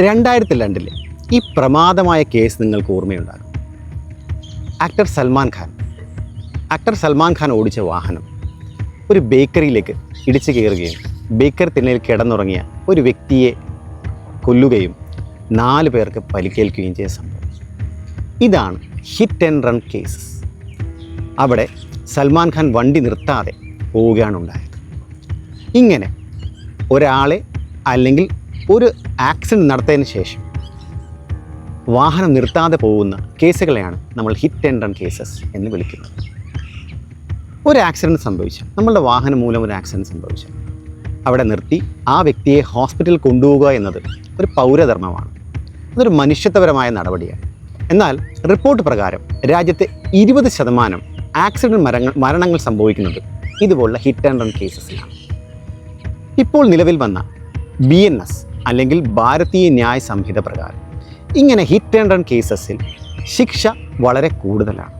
രണ്ടായിരത്തി രണ്ടിൽ ഈ പ്രമാദമായ കേസ് നിങ്ങൾക്ക് ഓർമ്മയുണ്ടാകും. ആക്ടർ സൽമാൻ ഖാൻ. ആക്ടർ സൽമാൻ ഖാൻ ഓടിച്ച വാഹനം ഒരു ബേക്കറിയിലേക്ക് ഇടിച്ചു കയറുകയും ബേക്കറി തിണ്ണയിൽ കിടന്നുറങ്ങിയ ഒരു വ്യക്തിയെ കൊല്ലുകയും നാല് പേർക്ക് പരിക്കേൽക്കുകയും ചെയ്ത സംഭവം. ഇതാണ് ഹിറ്റ് ആൻഡ് റൺ കേസ് അവിടെ സൽമാൻ ഖാൻ വണ്ടി നിർത്താതെ പോവുകയാണ് ഉണ്ടായത്. ഇങ്ങനെ ഒരാളെ അല്ലെങ്കിൽ ഒരു ആക്സിഡന്റ് നടത്തിയതിന് ശേഷം വാഹനം നിർത്താതെ പോകുന്ന കേസുകളെയാണ് നമ്മൾ ഹിറ്റ് ആൻഡ് റൺ കേസസ് എന്ന് വിളിക്കുന്നത്. ഒരു ആക്സിഡന്റ് സംഭവിച്ചു. നമ്മളുടെ വാഹനം മൂലം ഒരു ആക്സിഡന്റ് സംഭവിച്ചു. അവിടെ നിർത്തി ആ വ്യക്തിയെ ഹോസ്പിറ്റലിൽ കൊണ്ടുപോവുക എന്നത് ഒരു പൗരധർമ്മമാണ്. അതൊരു മനുഷ്യത്വപരമായ നടപടിയാണ്. എന്നാൽ റിപ്പോർട്ട് പ്രകാരം രാജ്യത്തെ ഇരുപത് ശതമാനം ആക്സിഡന്റ് മരങ്ങൾ മരണങ്ങൾ സംഭവിക്കുന്നത് ഇതുപോലുള്ള ഹിറ്റ് ആൻഡ് റൺ കേസസിലാണ് ഇപ്പോൾ നിലവിൽ വന്ന ബി എൻ എസ് അല്ലെങ്കിൽ ഭാരതീയ ന്യായ സംഹിത പ്രകാരം. ഇങ്ങനെ ഹിറ്റ് ആൻഡ് റൺ കേസസിൽ ശിക്ഷ വളരെ കൂടുതലാണ്.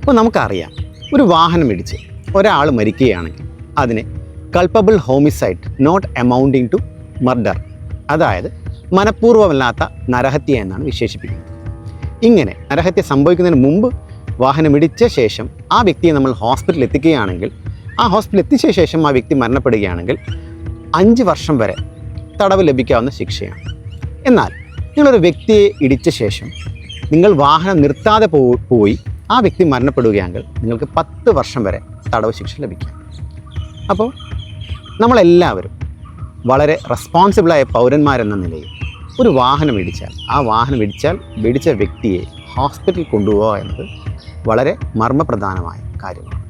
അപ്പോൾ നമുക്കറിയാം ഒരു വാഹനം ഇടിച്ച് ഒരാൾ മരിക്കുകയാണെങ്കിൽ അതിനെ culpable homicide not amounting to murder അതായത് മനഃപൂർവമല്ലാത്ത നരഹത്യ എന്നാണ് വിശേഷിപ്പിക്കുന്നത്. ഇങ്ങനെ നരഹത്യ സംഭവിക്കുന്നതിന് മുമ്പ് വാഹനം ഇടിച്ച ശേഷം ആ വ്യക്തിയെ നമ്മൾ ഹോസ്പിറ്റലിൽ എത്തിക്കുകയാണെങ്കിൽ ആ ഹോസ്പിറ്റലിൽ എത്തിച്ച ശേഷം ആ വ്യക്തി മരണപ്പെടുകയാണെങ്കിൽ അഞ്ച് വർഷം വരെ തടവ് ലഭിക്കാവുന്ന ശിക്ഷയാണ്. എന്നാൽ നിങ്ങളൊരു വ്യക്തിയെ ഇടിച്ച ശേഷം നിങ്ങൾ വാഹനം നിർത്താതെ പോയി ആ വ്യക്തി മരണപ്പെടുകയാണെങ്കിൽ നിങ്ങൾക്ക് പത്ത് വർഷം വരെ തടവ് ശിക്ഷ ലഭിക്കാം. അപ്പോൾ നമ്മളെല്ലാവരും വളരെ റെസ്പോൺസിബിളായ പൗരന്മാരെന്ന നിലയിൽ ഒരു വാഹനം ഇടിച്ചാൽ ആ വാഹനം ഇടിച്ചാൽ ഇടിച്ച വ്യക്തിയെ ഹോസ്പിറ്റലിൽ കൊണ്ടുപോകുക എന്നത് വളരെ മർമ്മപ്രധാനമായ കാര്യമാണ്.